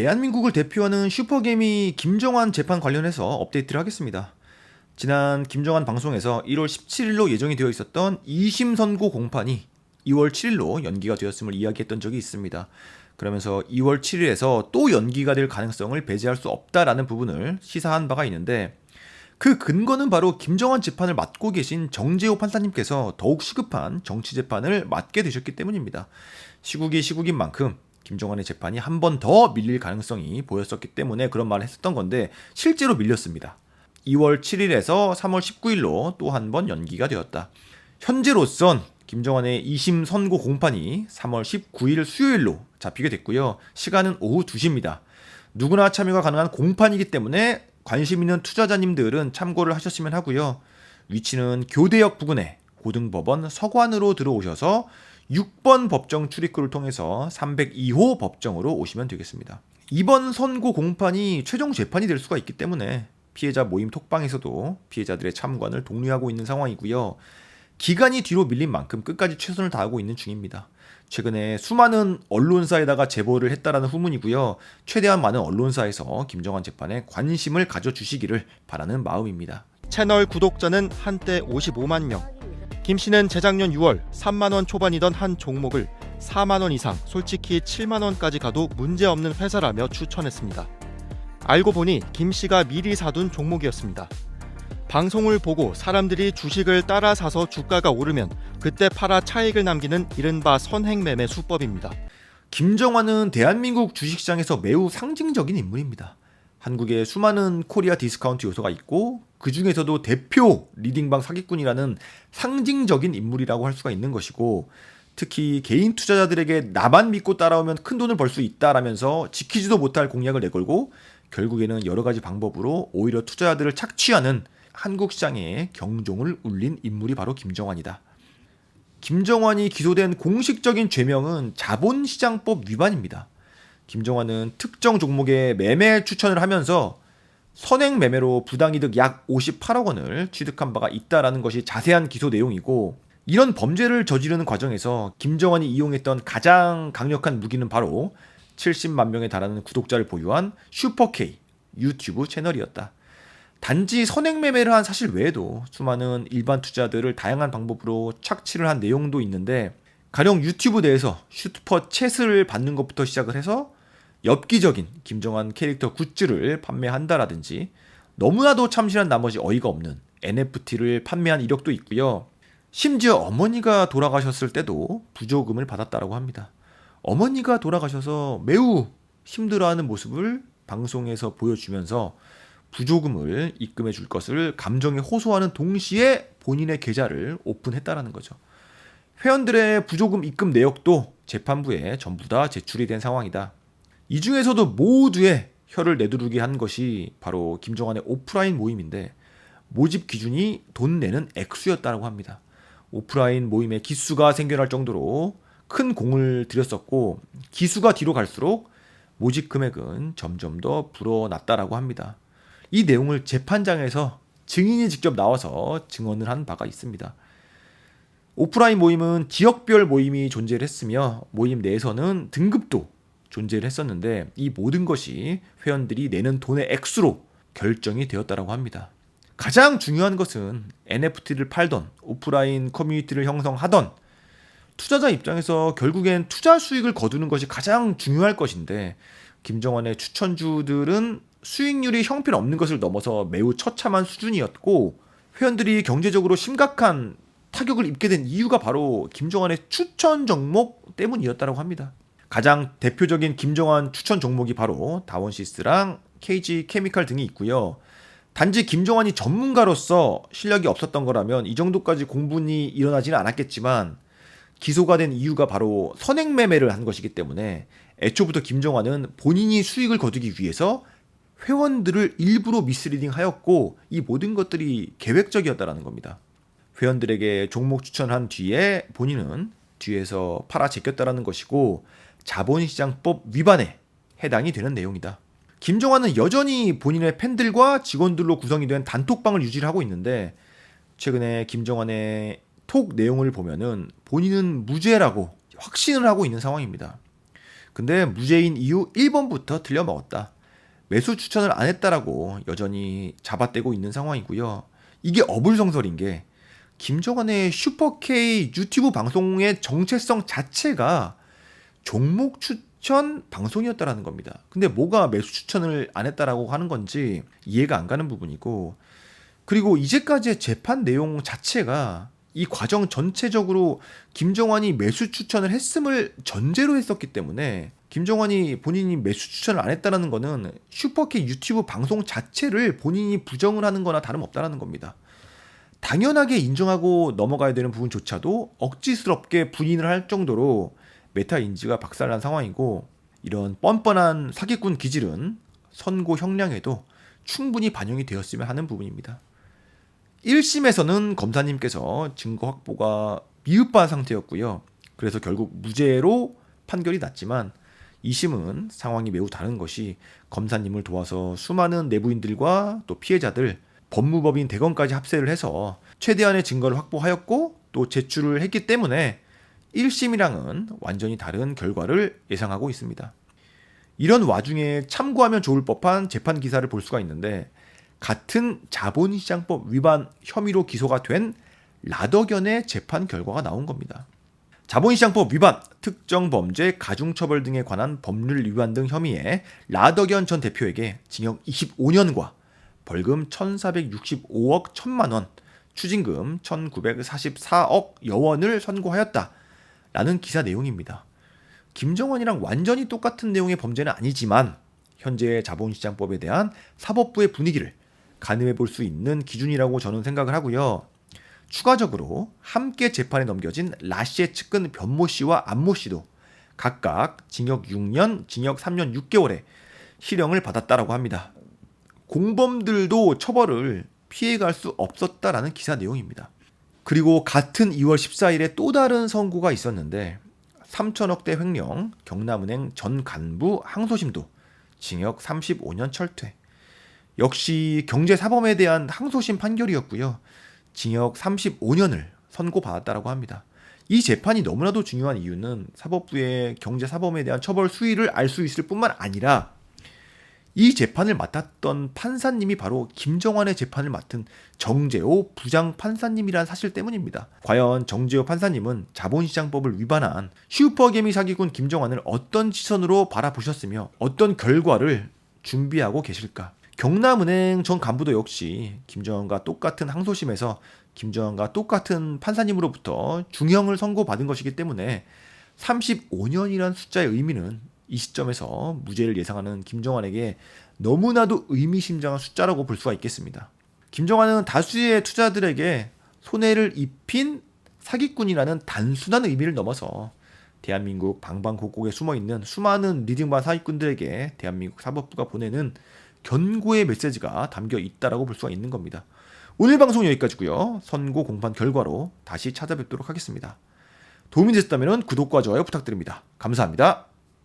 대한민국을 대표하는 슈퍼게임이 김정환 재판 관련해서 업데이트를 하겠습니다. 지난 김정환 방송에서 1월 17일로 예정이 되어 있었던 2심 선고 공판이 2월 7일로 연기가 되었음을 이야기했던 적이 있습니다. 그러면서 2월 7일에서 또 연기가 될 가능성을 배제할 수 없다라는 부분을 시사한 바가 있는데 그 근거는 바로 김정환 재판을 맡고 계신 정재호 판사님께서 더욱 시급한 정치 재판을 맡게 되셨기 때문입니다. 시국이 시국인 만큼 김정환의 재판이 한 번 더 밀릴 가능성이 보였었기 때문에 그런 말을 했었던 건데 실제로 밀렸습니다. 2월 7일에서 3월 19일로 또 한 번 연기가 되었다. 현재로선 김정환의 2심 선고 공판이 3월 19일 수요일로 잡히게 됐고요. 시간은 오후 2시입니다. 누구나 참여가 가능한 공판이기 때문에 관심 있는 투자자님들은 참고를 하셨으면 하고요. 위치는 교대역 부근에 고등법원 서관으로 들어오셔서 6번 법정 출입구를 통해서 302호 법정으로 오시면 되겠습니다. 이번 선고 공판이 최종 재판이 될 수가 있기 때문에 피해자 모임 톡방에서도 피해자들의 참관을 독려하고 있는 상황이고요. 기간이 뒤로 밀린 만큼 끝까지 최선을 다하고 있는 중입니다. 최근에 수많은 언론사에다가 제보를 했다라는 후문이고요. 최대한 많은 언론사에서 김정환 재판에 관심을 가져주시기를 바라는 마음입니다. 채널 구독자는 한때 55만 명. 김 씨는 재작년 6월 3만 원 초반이던 한 종목을 4만 원 이상, 솔직히 7만 원까지 가도 문제 없는 회사라며 추천했습니다. 알고 보니 김 씨가 미리 사둔 종목이었습니다. 방송을 보고 사람들이 주식을 따라 사서 주가가 오르면 그때 팔아 차익을 남기는 이른바 선행매매 수법입니다. 김정환은 대한민국 주식시장에서 매우 상징적인 인물입니다. 한국에 수많은 코리아 디스카운트 요소가 있고 그 중에서도 대표 리딩방 사기꾼이라는 상징적인 인물이라고 할 수가 있는 것이고 특히 개인 투자자들에게 나만 믿고 따라오면 큰 돈을 벌 수 있다라면서 지키지도 못할 공약을 내걸고 결국에는 여러 가지 방법으로 오히려 투자자들을 착취하는 한국 시장에 경종을 울린 인물이 바로 김정환이다. 김정환이 기소된 공식적인 죄명은 자본시장법 위반입니다. 김정환은 특정 종목의 매매 추천을 하면서 선행 매매로 부당이득 약 58억 원을 취득한 바가 있다라는 것이 자세한 기소 내용이고 이런 범죄를 저지르는 과정에서 김정환이 이용했던 가장 강력한 무기는 바로 70만 명에 달하는 구독자를 보유한 슈퍼K 유튜브 채널이었다. 단지 선행 매매를 한 사실 외에도 수많은 일반 투자들을 다양한 방법으로 착취를 한 내용도 있는데 가령 유튜브 내에서 슈퍼 챗을 받는 것부터 시작을 해서 엽기적인 김정한 캐릭터 굿즈를 판매한다라든지 너무나도 참신한 나머지 어이가 없는 NFT를 판매한 이력도 있고요. 심지어 어머니가 돌아가셨을 때도 부조금을 받았다라고 합니다. 어머니가 돌아가셔서 매우 힘들어하는 모습을 방송에서 보여주면서 부조금을 입금해 줄 것을 감정에 호소하는 동시에 본인의 계좌를 오픈했다라는 거죠. 회원들의 부조금 입금 내역도 재판부에 전부 다 제출이 된 상황이다. 이 중에서도 모두의 혀를 내두르게 한 것이 바로 김정환의 오프라인 모임인데 모집 기준이 돈 내는 액수였다고 합니다. 오프라인 모임에 기수가 생겨날 정도로 큰 공을 들였었고 기수가 뒤로 갈수록 모집 금액은 점점 더 불어났다라고 합니다. 이 내용을 재판장에서 증인이 직접 나와서 증언을 한 바가 있습니다. 오프라인 모임은 지역별 모임이 존재를 했으며 모임 내에서는 등급도 존재를 했었는데 이 모든 것이 회원들이 내는 돈의 액수로 결정이 되었다라고 합니다. 가장 중요한 것은 NFT를 팔던 오프라인 커뮤니티를 형성하던 투자자 입장에서 결국엔 투자 수익을 거두는 것이 가장 중요할 것인데 김정환의 추천주들은 수익률이 형편없는 것을 넘어서 매우 처참한 수준이었고 회원들이 경제적으로 심각한 타격을 입게 된 이유가 바로 김정환의 추천 종목 때문이었다고 합니다. 가장 대표적인 김정환 추천 종목이 바로 다원시스랑 KG 케미칼 등이 있고요. 단지 김정환이 전문가로서 실력이 없었던 거라면 이 정도까지 공분이 일어나지는 않았겠지만 기소가 된 이유가 바로 선행 매매를 한 것이기 때문에 애초부터 김정환은 본인이 수익을 거두기 위해서 회원들을 일부러 미스리딩 하였고 이 모든 것들이 계획적이었다라는 겁니다. 회원들에게 종목 추천한 뒤에 본인은 뒤에서 팔아 제꼈다라는 것이고 자본시장법 위반에 해당이 되는 내용이다. 김정환은 여전히 본인의 팬들과 직원들로 구성이 된 단톡방을 유지를 하고 있는데 최근에 김정환의 톡 내용을 보면은 본인은 무죄라고 확신을 하고 있는 상황입니다. 근데 무죄인 이유 1번부터 틀려 먹었다. 매수 추천을 안 했다라고 여전히 잡아떼고 있는 상황이고요. 이게 어불성설인 게 김정환의 슈퍼K 유튜브 방송의 정체성 자체가 종목 추천 방송이었다라는 겁니다. 근데 뭐가 매수 추천을 안 했다라고 하는 건지 이해가 안 가는 부분이고 그리고 이제까지의 재판 내용 자체가 이 과정 전체적으로 김정환이 매수 추천을 했음을 전제로 했었기 때문에 김정환이 본인이 매수 추천을 안 했다는 거는 슈퍼K 유튜브 방송 자체를 본인이 부정을 하는 거나 다름없다는 겁니다. 당연하게 인정하고 넘어가야 되는 부분조차도 억지스럽게 부인을 할 정도로 메타 인지가 박살난 상황이고 이런 뻔뻔한 사기꾼 기질은 선고 형량에도 충분히 반영이 되었으면 하는 부분입니다. 1심에서는 검사님께서 증거 확보가 미흡한 상태였고요. 그래서 결국 무죄로 판결이 났지만 2심은 상황이 매우 다른 것이 검사님을 도와서 수많은 내부인들과 또 피해자들 법무법인 대검까지 합세를 해서 최대한의 증거를 확보하였고 또 제출을 했기 때문에 1심이랑은 완전히 다른 결과를 예상하고 있습니다. 이런 와중에 참고하면 좋을 법한 재판 기사를 볼 수가 있는데 같은 자본시장법 위반 혐의로 기소가 된 라더견의 재판 결과가 나온 겁니다. 자본시장법 위반, 특정 범죄, 가중처벌 등에 관한 법률 위반 등 혐의에 라더견 전 대표에게 징역 25년과 벌금 1,465억 1천만 원, 추징금 1,944억 여원을 선고하였다. 라는 기사 내용입니다. 김정환이랑 완전히 똑같은 내용의 범죄는 아니지만 현재의 자본시장법에 대한 사법부의 분위기를 가늠해 볼 수 있는 기준이라고 저는 생각을 하고요. 추가적으로 함께 재판에 넘겨진 라씨의 측근 변모 씨와 안모 씨도 각각 징역 6년, 징역 3년 6개월의 실형을 받았다라고 합니다. 공범들도 처벌을 피해갈 수 없었다라는 기사 내용입니다. 그리고 같은 2월 14일에 또 다른 선고가 있었는데 3천억대 횡령 경남은행 전 간부 항소심도 징역 35년 철퇴. 역시 경제사범에 대한 항소심 판결이었고요. 징역 35년을 선고받았다라고 합니다. 이 재판이 너무나도 중요한 이유는 사법부의 경제사범에 대한 처벌 수위를 알 수 있을 뿐만 아니라 이 재판을 맡았던 판사님이 바로 김정환의 재판을 맡은 정재호 부장 판사님이란 사실 때문입니다. 과연 정재호 판사님은 자본시장법을 위반한 슈퍼개미 사기꾼 김정환을 어떤 시선으로 바라보셨으며 어떤 결과를 준비하고 계실까? 경남은행 전 간부도 역시 김정환과 똑같은 항소심에서 김정환과 똑같은 판사님으로부터 중형을 선고받은 것이기 때문에 35년이란 숫자의 의미는 이 시점에서 무죄를 예상하는 김정환에게 너무나도 의미심장한 숫자라고 볼 수가 있겠습니다. 김정환은 다수의 투자들에게 손해를 입힌 사기꾼이라는 단순한 의미를 넘어서 대한민국 방방곡곡에 숨어 있는 수많은 리딩반 사기꾼들에게 대한민국 사법부가 보내는 견고의 메시지가 담겨 있다라고 볼 수가 있는 겁니다. 오늘 방송 여기까지고요. 선고 공판 결과로 다시 찾아뵙도록 하겠습니다. 도움이 되셨다면 구독과 좋아요 부탁드립니다. 감사합니다.